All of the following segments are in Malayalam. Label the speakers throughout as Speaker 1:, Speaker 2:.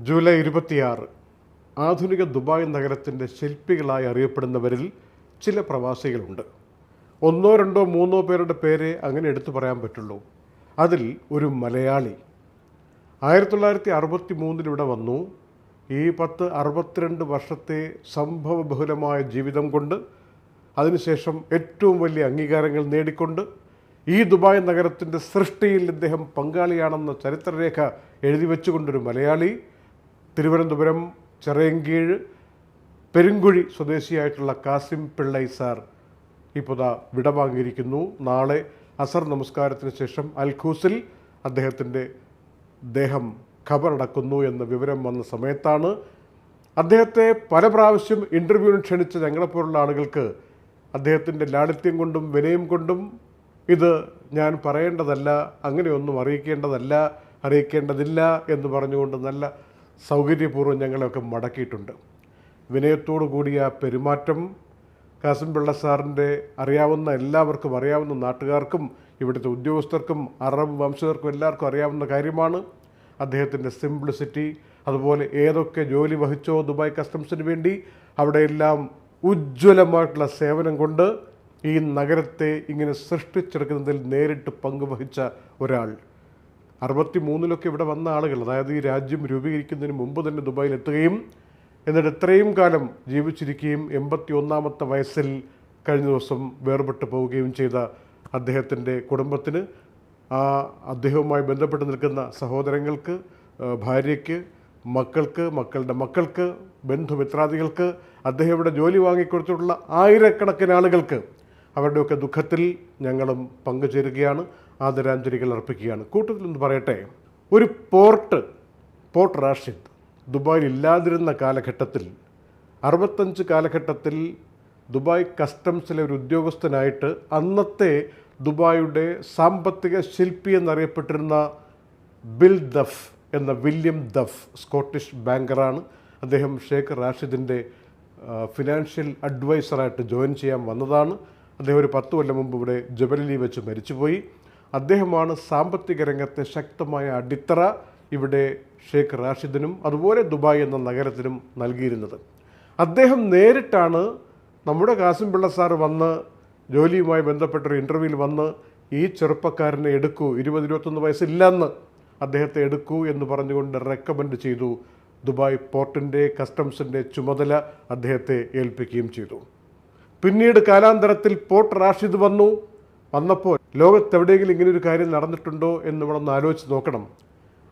Speaker 1: ജൂലൈ ഇരുപത്തിയാറ് ആധുനിക ദുബായ് നഗരത്തിന്റെ ശില്പികളായി അറിയപ്പെടുന്നവരിൽ ചില പ്രവാസികളുണ്ട്. ഒന്നോ രണ്ടോ മൂന്നോ പേരുടെ പേരെ അങ്ങനെ എടുത്തു പറയാൻ പറ്റുള്ളൂ. അതിൽ ഒരു മലയാളി. ആയിരത്തി തൊള്ളായിരത്തി അറുപത്തി മൂന്നിലിവിടെ വന്നു. ഈ പത്ത് അറുപത്തിരണ്ട് വർഷത്തെ സംഭവബഹുലമായ ജീവിതം കൊണ്ട് അതിനുശേഷം ഏറ്റവും വലിയ അംഗീകാരങ്ങൾ നേടിക്കൊണ്ട് ഈ ദുബായ് നഗരത്തിന്റെ സൃഷ്ടിയിൽ ഇദ്ദേഹം പങ്കാളിയാണെന്ന ചരിത്രരേഖ എഴുതി വെച്ചുകൊണ്ടൊരു മലയാളി തിരുവനന്തപുരം ചെറയൻകീഴ് പെരുങ്കുഴി സ്വദേശിയായിട്ടുള്ള കാസിം പിള്ളൈ സാർ ഇപ്പോൾ വിടവാങ്ങിയിരിക്കുന്നു. നാളെ അസർ നമസ്കാരത്തിന് ശേഷം അൽഖൂസിൽ അദ്ദേഹത്തിന്റെ ദേഹം ഖബറടക്കുന്നു എന്ന വിവരം വന്ന സമയത്താണ് അദ്ദേഹത്തെ പല പ്രാവശ്യം ഇന്റർവ്യൂവിന് ക്ഷണിച്ച ഞങ്ങളെപ്പോലുള്ള ആളുകൾക്ക് അദ്ദേഹത്തിന്റെ ലാളിത്യം കൊണ്ടും വിനയം കൊണ്ടും ഇത് ഞാൻ പറയേണ്ടതല്ല അങ്ങനെയൊന്നും അറിയിക്കേണ്ടതല്ല അറിയിക്കേണ്ടതില്ല എന്ന് പറഞ്ഞുകൊണ്ട് നല്ല സൗകര്യപൂർവം ഞങ്ങളെയൊക്കെ മടക്കിയിട്ടുണ്ട്. വിനയത്തോടു കൂടിയ പെരുമാറ്റം കാസിം പിള്ള സാറിന്റെ അറിയാവുന്ന എല്ലാവർക്കും അറിയാവുന്ന നാട്ടുകാർക്കും ഇവിടുത്തെ ഉദ്യോഗസ്ഥർക്കും അറബ് വംശജർക്കും എല്ലാവർക്കും അറിയാവുന്ന കാര്യമാണ് അദ്ദേഹത്തിന്റെ സിംപ്ലിസിറ്റി. അതുപോലെ ഏതൊക്കെ ജോലി വഹിച്ചോ ദുബായ് കസ്റ്റംസിന് വേണ്ടി അവിടെയെല്ലാം ഉജ്ജ്വലമായിട്ടുള്ള സേവനം കൊണ്ട് ഈ നഗരത്തെ ഇങ്ങനെ സൃഷ്ടിച്ചെടുക്കുന്നതിൽ നേരിട്ട് പങ്കുവഹിച്ച ഒരാൾ. അറുപത്തി മൂന്നിലൊക്കെ ഇവിടെ വന്ന ആളുകൾ അതായത് ഈ രാജ്യം രൂപീകരിക്കുന്നതിന് മുമ്പ് തന്നെ ദുബായിൽ എത്തുകയും എന്നിട്ട് ഇത്രയും കാലം ജീവിച്ചിരിക്കുകയും എൺപത്തി ഒന്നാമത്തെ വയസ്സിൽ കഴിഞ്ഞ ദിവസം വേർപെട്ട് പോവുകയും ചെയ്ത അദ്ദേഹത്തിന്റെ കുടുംബത്തിന് ആ അദ്ദേഹവുമായി ബന്ധപ്പെട്ട് നിൽക്കുന്ന സഹോദരങ്ങൾക്ക് ഭാര്യയ്ക്ക് മക്കൾക്ക് മക്കളുടെ മക്കൾക്ക് ബന്ധുമിത്രാദികൾക്ക് അദ്ദേഹം ഇവിടെ ജോലി വാങ്ങിക്കൊടുത്തിട്ടുള്ള ആയിരക്കണക്കിന് ആളുകൾക്ക് അവരുടെയൊക്കെ ദുഃഖത്തിൽ ഞങ്ങളും പങ്കുചേരുകയാണ്. ആദരാഞ്ജലികൾ അർപ്പിക്കുകയാണ്. കൂട്ടത്തിൽ ഒന്ന് പറയട്ടെ ഒരു പോർട്ട് പോർട്ട് റാഷിദ് ദുബായിൽ ഇല്ലാതിരുന്ന കാലഘട്ടത്തിൽ അറുപത്തഞ്ച് കാലഘട്ടത്തിൽ ദുബായ് കസ്റ്റംസിലെ ഒരു ഉദ്യോഗസ്ഥനായിട്ട് അന്നത്തെ ദുബായുടെ സാമ്പത്തിക ശില്പി എന്നറിയപ്പെട്ടിരുന്ന ബിൽ ദഫ് എന്ന വില്യം ദഫ് സ്കോട്ടിഷ് ബാങ്കറാണ്. അദ്ദേഹം ഷേഖ് റാഷിദിന്റെ ഫിനാൻഷ്യൽ അഡ്വൈസറായിട്ട് ജോയിൻ ചെയ്യാൻ വന്നതാണ്. അദ്ദേഹം ഒരു പത്ത് കൊല്ലം മുമ്പ് ഇവിടെ ജബലിലി വെച്ച് മരിച്ചുപോയി. അദ്ദേഹമാണ് സാമ്പത്തിക രംഗത്തെ ശക്തമായ അടിത്തറ ഇവിടെ ഷേഖ് റാഷിദിനും അതുപോലെ ദുബായ് എന്ന നഗരത്തിനും നൽകിയിരുന്നത്. അദ്ദേഹം നേരിട്ടാണ് നമ്മുടെ കാസിം പിള്ള സാർ വന്ന് ജോലിയുമായി ബന്ധപ്പെട്ടൊരു ഇന്റർവ്യൂവിൽ വന്ന് ഈ ചെറുപ്പക്കാരനെ എടുക്കൂ ഇരുപത് ഇരുപത്തൊന്ന് വയസ്സില്ലെന്ന് അദ്ദേഹത്തെ എടുക്കൂ എന്ന് പറഞ്ഞുകൊണ്ട് റെക്കമെൻഡ് ചെയ്തു. ദുബായ് പോർട്ടിന്റെ കസ്റ്റംസിന്റെ ചുമതല അദ്ദേഹത്തെ ഏൽപ്പിക്കുകയും ചെയ്തു. പിന്നീട് കാലാന്തരത്തിൽ പോർട്ട് റാഷിദ് വന്നു. വന്നപ്പോൾ ലോകത്തെവിടെയെങ്കിലും ഇങ്ങനെ ഒരു കാര്യം നടന്നിട്ടുണ്ടോ എന്ന് ഒന്ന് ആലോചിച്ച് നോക്കണം.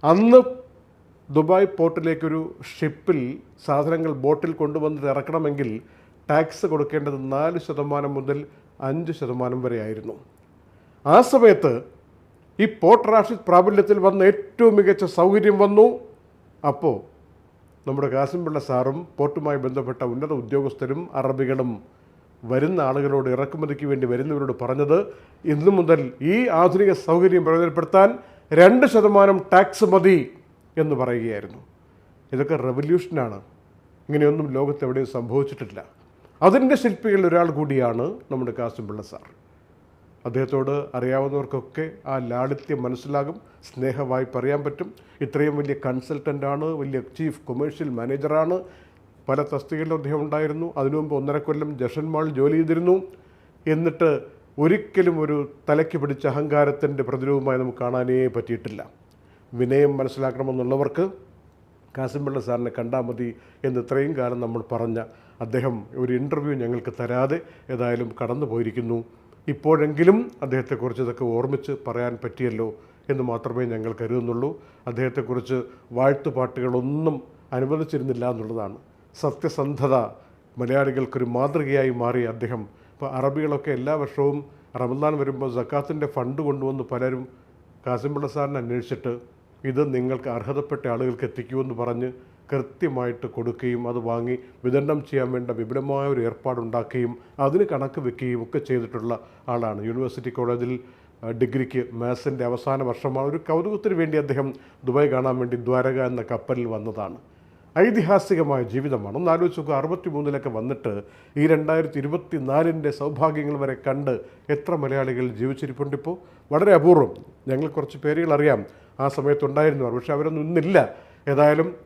Speaker 1: അന്ന് ദുബായ് പോർട്ടിലേക്കൊരു ഷിപ്പിൽ സാധനങ്ങൾ ബോട്ടിൽ കൊണ്ടുവന്ന് ഇറക്കണമെങ്കിൽ ടാക്സ് കൊടുക്കേണ്ടത് നാല് ശതമാനം മുതൽ അഞ്ച് ശതമാനം വരെ ആയിരുന്നു ആ സമയത്ത് ഈ പോർട്ട് റാഷിദ് പ്രാബല്യത്തിൽ വന്ന ഏറ്റവും മികച്ച സൗകര്യം വന്നു. അപ്പോൾ നമ്മുടെ കാസിംപിള്ള സാറും പോർട്ടുമായി ബന്ധപ്പെട്ട ഉന്നത ഉദ്യോഗസ്ഥരും അറബികളും വരുന്ന ആളുകളോട് ഇറക്കുമതിക്ക് വേണ്ടി വരുന്നവരോട് പറഞ്ഞത് ഇന്നു മുതൽ ഈ ആധുനിക സൗകര്യം പ്രയോജനപ്പെടുത്താൻ രണ്ട് ശതമാനം ടാക്സ് മതി എന്ന് പറയുകയായിരുന്നു. ഇതൊക്കെ റെവല്യൂഷനാണ്. ഇങ്ങനെയൊന്നും ലോകത്ത് എവിടെയും സംഭവിച്ചിട്ടില്ല. അതിന്റെ ശില്പികളിൽ ഒരാൾ കൂടിയാണ് നമ്മുടെ കാസിംപിള്ള സാർ. അദ്ദേഹത്തോട് അറിയാവുന്നവർക്കൊക്കെ ആ ലാളിത്യം മനസ്സിലാകും സ്നേഹമായി പറയാൻ പറ്റും. ഇത്രയും വലിയ കൺസൾട്ടന്റാണ് വലിയ ചീഫ് കൊമേഴ്ഷ്യൽ മാനേജറാണ് പല തസ്തികയിലും അദ്ദേഹം ഉണ്ടായിരുന്നു. അതിനു മുമ്പ് ഒന്നര കൊല്ലം ജഷൻ മാൾ ജോലി ചെയ്തിരുന്നു. എന്നിട്ട് ഒരിക്കലും ഒരു തലയ്ക്ക് പിടിച്ച അഹങ്കാരത്തിന്റെ പ്രതിരൂപമായി നമുക്ക് കാണാനേ പറ്റിയിട്ടില്ല. വിനയം മനസ്സിലാക്കണമെന്നുള്ളവർക്ക് കാസിംപിള്ള സാറിനെ കണ്ടാൽ മതി എന്ന് ഇത്രയും കാലം നമ്മൾ പറഞ്ഞ അദ്ദേഹം ഒരു ഇന്റർവ്യൂ ഞങ്ങൾക്ക് തരാതെ ഏതായാലും കടന്നു പോയിരിക്കുന്നു. ഇപ്പോഴെങ്കിലും അദ്ദേഹത്തെക്കുറിച്ച് ഇതൊക്കെ ഓർമ്മിച്ച് പറയാൻ പറ്റിയല്ലോ എന്ന് മാത്രമേ ഞങ്ങൾ കരുതുന്നുള്ളൂ. അദ്ദേഹത്തെക്കുറിച്ച് വാഴ്ത്തുപാട്ടുകളൊന്നും അനുവദിച്ചിരുന്നില്ല എന്നുള്ളതാണ്. സത്യസന്ധത മലയാളികൾക്കൊരു മാതൃകയായി മാറി അദ്ദേഹം. ഇപ്പോൾ അറബികളൊക്കെ എല്ലാ വർഷവും റമദാൻ വരുമ്പോൾ സക്കാത്തിന്റെ ഫണ്ട് കൊണ്ടുവന്ന് പലരും കാസിംപിള്ള സാറിനെ അന്വേഷിച്ചിട്ട് ഇത് നിങ്ങൾക്ക് അർഹതപ്പെട്ട ആളുകൾക്ക് എത്തിക്കുമെന്ന് പറഞ്ഞ് കൃത്യമായിട്ട് കൊടുക്കുകയും അത് വാങ്ങി വിതരണം ചെയ്യാൻ വേണ്ട വിപുലമായ ഒരു ഏർപ്പാടുണ്ടാക്കുകയും അതിന് കണക്ക് വെക്കുകയും ഒക്കെ ചെയ്തിട്ടുള്ള ആളാണ്. യൂണിവേഴ്സിറ്റി കോളേജിൽ ഡിഗ്രിക്ക് മാത്സിന്റെ അവസാന വർഷമാണ്. ഒരു കൗതുകത്തിന് വേണ്ടി അദ്ദേഹം ദുബായ് കാണാൻ വേണ്ടി ദ്വാരക എന്ന കപ്പലിൽ വന്നതാണ്. ഐതിഹാസികമായ ജീവിതമാണ്. ഒന്ന് ആലോചിച്ച് നോക്കുക അറുപത്തി മൂന്നിലൊക്കെ വന്നിട്ട് ഈ രണ്ടായിരത്തി ഇരുപത്തി നാലിന്റെ സൗഭാഗ്യങ്ങൾ വരെ കണ്ട് എത്ര മലയാളികൾ ജീവിച്ചിരിപ്പുണ്ട് ഇപ്പോൾ? വളരെ അപൂർവം. ഞങ്ങൾ കുറച്ച് പേരുകൾ അറിയാം. ആ സമയത്തുണ്ടായിരുന്നവർ പക്ഷേ അവരൊന്നും ഇന്നില്ല. ഏതായാലും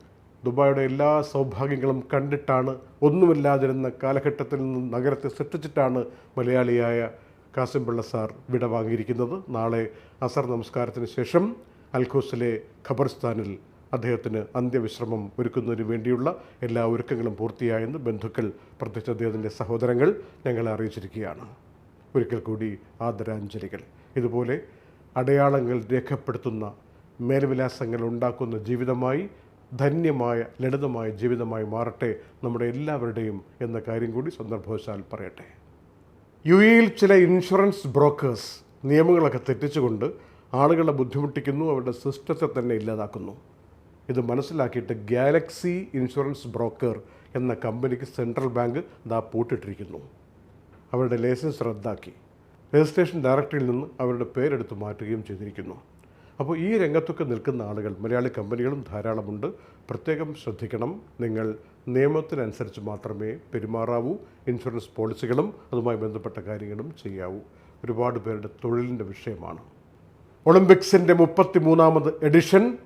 Speaker 1: ദുബായുടെ എല്ലാ സൗഭാഗ്യങ്ങളും കണ്ടിട്ടാണ് ഒന്നുമില്ലാതിരുന്ന കാലഘട്ടത്തിൽ നിന്ന് നഗരത്തെ സൃഷ്ടിച്ചിട്ടാണ് മലയാളിയായ കാസിം പിള്ള സാർ വിടവാങ്ങിയിരിക്കുന്നത്. നാളെ അസർ നമസ്കാരത്തിന് ശേഷം അൽഖോസിലെ ഖബർസ്ഥാനിൽ അദ്ദേഹത്തിന് അന്ത്യവിശ്രമം ഒരുക്കുന്നതിന് വേണ്ടിയുള്ള എല്ലാ ഒരുക്കങ്ങളും പൂർത്തിയായെന്ന് ബന്ധുക്കൾ പ്രത്യേകിച്ച് അദ്ദേഹത്തിന്റെ സഹോദരങ്ങൾ ഞങ്ങളെ അറിയിച്ചിരിക്കുകയാണ്. ഒരിക്കൽ കൂടി ആദരാഞ്ജലികൾ. ഇതുപോലെ അടയാളങ്ങൾ രേഖപ്പെടുത്തുന്ന മേൽവിലാസങ്ങൾ ഉണ്ടാക്കുന്ന ജീവിതമായി ധന്യമായ ലളിതമായ ജീവിതമായി മാറട്ടെ നമ്മുടെ എല്ലാവരുടെയും എന്ന കാര്യം കൂടി സന്ദർഭവശാൽ പറയട്ടെ. യു എയിൽ ചില ഇൻഷുറൻസ് ബ്രോക്കേഴ്സ് നിയമങ്ങളൊക്കെ തെറ്റിച്ചുകൊണ്ട് ആളുകളെ ബുദ്ധിമുട്ടിക്കുന്നു അവരുടെ സിസ്റ്റത്തെ തന്നെ ഇല്ലാതാക്കുന്നു. ഇത് മനസ്സിലാക്കിയിട്ട് ഗാലക്സി ഇൻഷുറൻസ് ബ്രോക്കർ എന്ന കമ്പനിക്ക് സെൻട്രൽ ബാങ്ക് ദാ പൂട്ടിട്ടിരിക്കുന്നു. അവരുടെ ലൈസൻസ് റദ്ദാക്കി. രജിസ്ട്രേഷൻ ഡയറക്ടറിയിൽ നിന്ന് അവരുടെ പേരെടുത്ത് മാറ്റുകയും ചെയ്തിരിക്കുന്നു. അപ്പോൾ ഈ രംഗത്തൊക്കെ നിൽക്കുന്ന ആളുകൾ മലയാളി കമ്പനികളും ധാരാളമുണ്ട്. പ്രത്യേകം ശ്രദ്ധിക്കണം. നിങ്ങൾ നിയമത്തിനനുസരിച്ച് മാത്രമേ പെരുമാറാവൂ. ഇൻഷുറൻസ് പോളിസികളും അതുമായി ബന്ധപ്പെട്ട കാര്യങ്ങളും ചെയ്യാവൂ. ഒരുപാട് പേരുടെ തൊഴിലിന്റെ വിഷയമാണ്. ഒളിമ്പിക്സിന്റെ മുപ്പത്തി മൂന്നാമത് എഡിഷൻ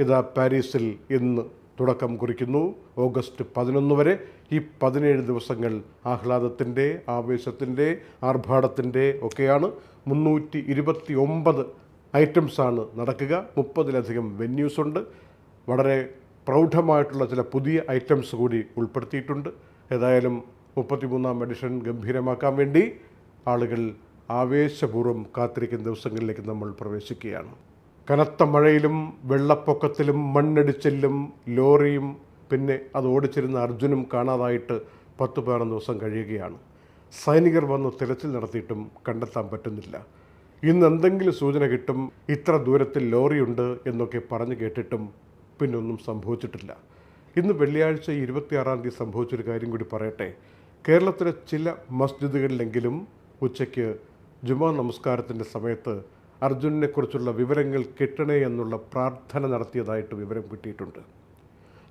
Speaker 1: ഇതാ പാരീസിൽ ഇന്ന് തുടക്കം കുറിക്കുന്നു. ഓഗസ്റ്റ് പതിനൊന്ന് വരെ ഈ പതിനേഴ് ദിവസങ്ങൾ ആഹ്ലാദത്തിന്റെ ആവേശത്തിന്റെ ആർഭാടത്തിന്റെ ഒക്കെയാണ്. മുന്നൂറ്റി ഇരുപത്തി ഒമ്പത് ഐറ്റംസാണ് നടക്കുക. മുപ്പതിലധികം വെന്യൂസ് ഉണ്ട്. വളരെ പ്രൗഢമായിട്ടുള്ള ചില പുതിയ ഐറ്റംസ് കൂടി ഉൾപ്പെടുത്തിയിട്ടുണ്ട്. ഏതായാലും മുപ്പത്തിമൂന്നാം എഡിഷൻ ഗംഭീരമാക്കാൻ വേണ്ടി ആളുകൾ ആവേശപൂർവം കാത്തിരിക്കുന്ന ദിവസങ്ങളിലേക്ക് നമ്മൾ പ്രവേശിക്കുകയാണ്. കനത്ത മഴയിലും വെള്ളപ്പൊക്കത്തിലും മണ്ണിടിച്ചിലും ലോറിയും പിന്നെ അത് ഓടിച്ചിരുന്ന അർജുനും കാണാതായിട്ട് പത്ത് പതിനൊന്ന് ദിവസം കഴിയുകയാണ്. സൈനികർ വന്ന് തിരച്ചിൽ നടത്തിയിട്ടും കണ്ടെത്താൻ പറ്റുന്നില്ല. ഇന്ന് എന്തെങ്കിലും സൂചന കിട്ടും ഇത്ര ദൂരത്തിൽ ലോറിയുണ്ട് എന്നൊക്കെ പറഞ്ഞു കേട്ടിട്ടും പിന്നൊന്നും സംഭവിച്ചിട്ടില്ല. ഇന്ന് വെള്ളിയാഴ്ച ഇരുപത്തിയാറാം തീയതി സംഭവിച്ചൊരു കാര്യം കൂടി പറയട്ടെ. കേരളത്തിലെ ചില മസ്ജിദുകളിലെങ്കിലും ഉച്ചയ്ക്ക് ജുമാ നമസ്കാരത്തിന്റെ സമയത്ത് അർജുനനെക്കുറിച്ചുള്ള വിവരങ്ങൾ കിട്ടണേ എന്നുള്ള പ്രാർത്ഥന നടത്തിയതായിട്ട് വിവരം കിട്ടിയിട്ടുണ്ട്.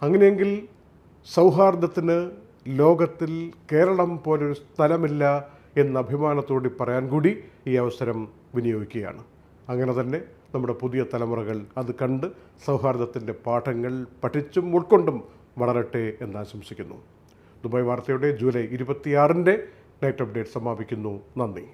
Speaker 1: അങ്ങനെയെങ്കിൽ സൗഹാർദ്ദത്തിന് ലോകത്തിൽ കേരളം പോലൊരു സ്ഥലമില്ല എന്ന അഭിമാനത്തോടെ പറയാൻ കൂടി ഈ അവസരം വിനിയോഗിക്കുകയാണ്. അങ്ങനെ തന്നെ നമ്മുടെ പുതിയ തലമുറകൾ അത് കണ്ട് സൗഹാർദ്ദത്തിന്റെ പാഠങ്ങൾ പഠിച്ചും ഉൾക്കൊണ്ടും വളരട്ടെ എന്ന് ആശംസിക്കുന്നു. ദുബായ് വാർത്തയുടെ ജൂലൈ ഇരുപത്തിയാറിന്റെ നൈറ്റ് അപ്ഡേറ്റ് സമാപിക്കുന്നു. നന്ദി.